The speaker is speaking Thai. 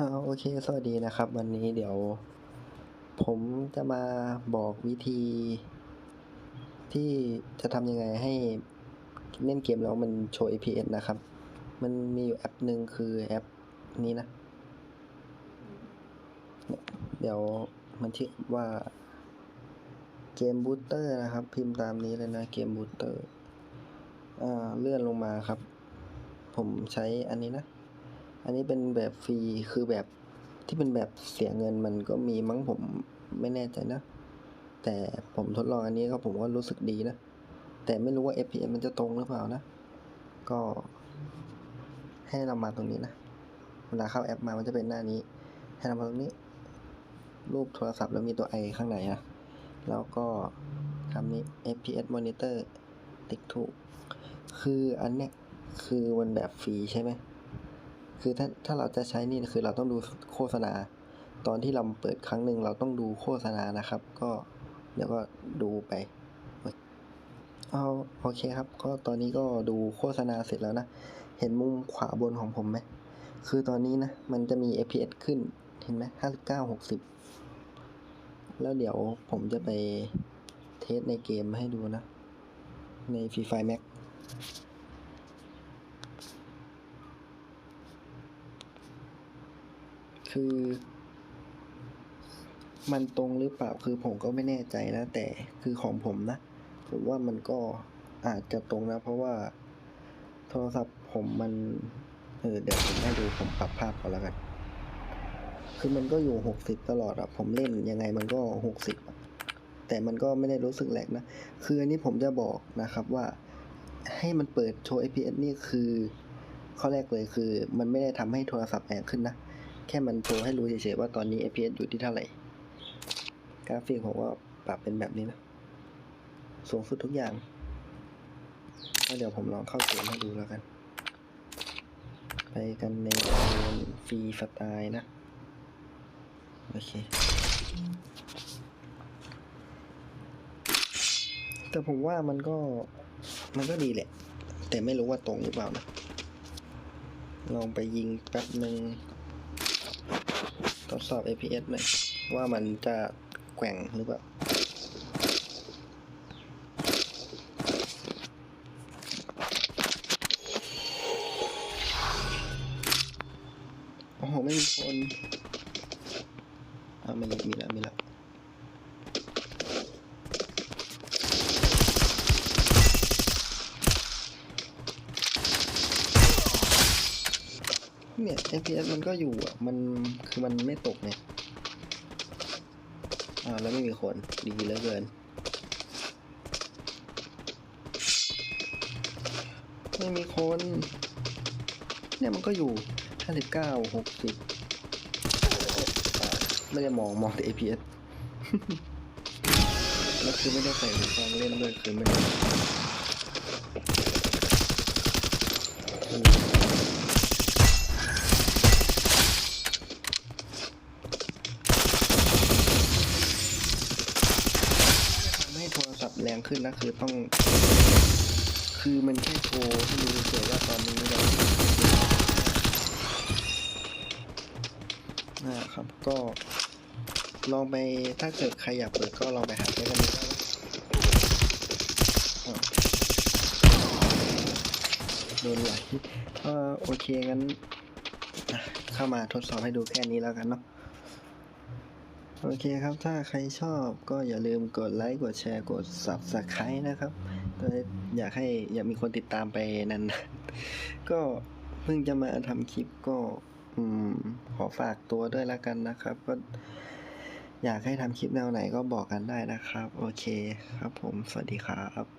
อ่าโอเค สวัสดีนะครับ วันนี้เดี๋ยว ผมจะมาบอกวิธี ที่จะทำยังไงให้เล่นเกมแล้วมันโชว์ APS นะครับ มันมีอยู่แอปหนึ่งคือแอปนี้นะ เดี๋ยวมันชื่อว่าเกมบูตเตอร์นะครับ พิมพ์ตามนี้เลยนะเกมบูตเตอร์อ่าเลื่อนลงมาครับ ผมใช้อันนี้นะ อันนี้เป็นแบบฟรีคือแบบที่เป็นแบบเสียเงินมันก็มีมั้งผมไม่แน่ใจนะ แต่ผมทดลองอันนี้ก็ผมก็รู้สึกดีนะ แต่ไม่รู้ว่า FPS มันจะตรงหรือเปล่านะ ก็ให้เรามาตรงนี้นะ เวลาเข้าแอปมามันจะเป็นหน้านี้ ให้เรามาตรงนี้ รูปโทรศัพท์แล้วมีตัว i ข้างในนะ แล้วก็คำนี้ FPS monitor ติ๊กถูก คืออันเนี้ยคือมันแบบฟรีใช่ไหม คือถ้าถ้าเราจะใช้นี่คือเราต้องดูโฆษณา ตอนที่เราเปิดครั้งหนึ่งเราต้องดูโฆษณานะครับ ก็เดี๋ยวก็ดูไปเอาโอเคครับ ก็ตอนนี้ก็ดูโฆษณาเสร็จแล้วนะ เห็นมุมขวาบนของผมไหมคือตอนนี้นะ มันจะมี FPS ขึ้นเห็นไหมห้าสิบเก้าหกสิบแล้วเดี๋ยวผมจะไปเทสในเกมให้ดูนะ ใน Free Fire Max คือ มันตรงหรือเปล่าคือผมก็ไม่แน่ใจนะ แต่คือของผมนะผมว่ามันก็อาจจะตรงนะ เพราะว่าโทรศัพท์ผมมันเออเดี๋ยวผมให้ดูผมปรับภาพก่อนแล้วกัน คือมันก็อยู่หกสิบตลอดอะผมเล่นยังไงมันก็หกสิบแต่มันก็ไม่ได้รู้สึกแหลกนะ คืออันนี้ผมจะบอกนะครับว่าให้มันเปิดโชว์ FPS นี่คือ ข้อแรกเลยคือ มันไม่ได้ทำให้โทรศัพท์แรงขึ้นนะ แค่มันโชว์ให้รู้เฉยๆว่าตอนนี้ FPS อยู่ที่เท่าไหร่ กราฟิกผมว่าปรับเป็นแบบนี้นะ สูงสุดทุกอย่างแล้วเดี๋ยวผมลองเข้าเกมให้ดูแล้วกัน ไปกันในโซนฟรีสไตล์นะ โอเค แต่ผมว่ามันก็ มันก็ดีแหละ แต่ไม่รู้ว่าตรงหรือเปล่านะ ลองไปยิงแป๊บหนึ่ง ทดสอบ APS หน่อยว่ามันจะแกว่งหรือเปล่าโอ้โห ไม่มีคนอ่ามีมีแล้วมีแล้ว เนี่ย FPS มันก็อยู่อะ มันคือมันไม่ตกเนี่ย อ่าแล้วไม่มีคน ดีเหลือเกิน ไม่มีคน เนี่ยมันก็อยู่ห้าสิบเก้าหกสิบไม่ได้มองมองแต่ APS แล้วคือไม่ได้ใส่หูฟังเล่นด้วยคือไม่ได้อืมทำให้โทรศัพท์ แรงขึ้นนะคือต้อง คือมันแค่โชว์ให้ดูเฉยว่าตอนนี้เรานะครับก็ ลองไปถ้าเกิดใครอยากเปิดก็ลองไปหาใช้กันดูได้นะอ้าโดนไหลเออโอเคงั้นเข้ามาทดสอบให้ดูแค่นี้แล้วกันเนาะ โอเคครับ ถ้าใครชอบก็อย่าลืมกดไลค์กดแชร์กด subscribe นะครับก็อยากให้อยากมีคนติดตามไปนั้น ก็เพิ่งจะมาทำคลิปก็อืมขอฝากตัวด้วยแล้วกันนะครับ ก็อยากให้ทำคลิปแนวไหนก็บอกกันได้นะครับ โอเคครับผมสวัสดีครับ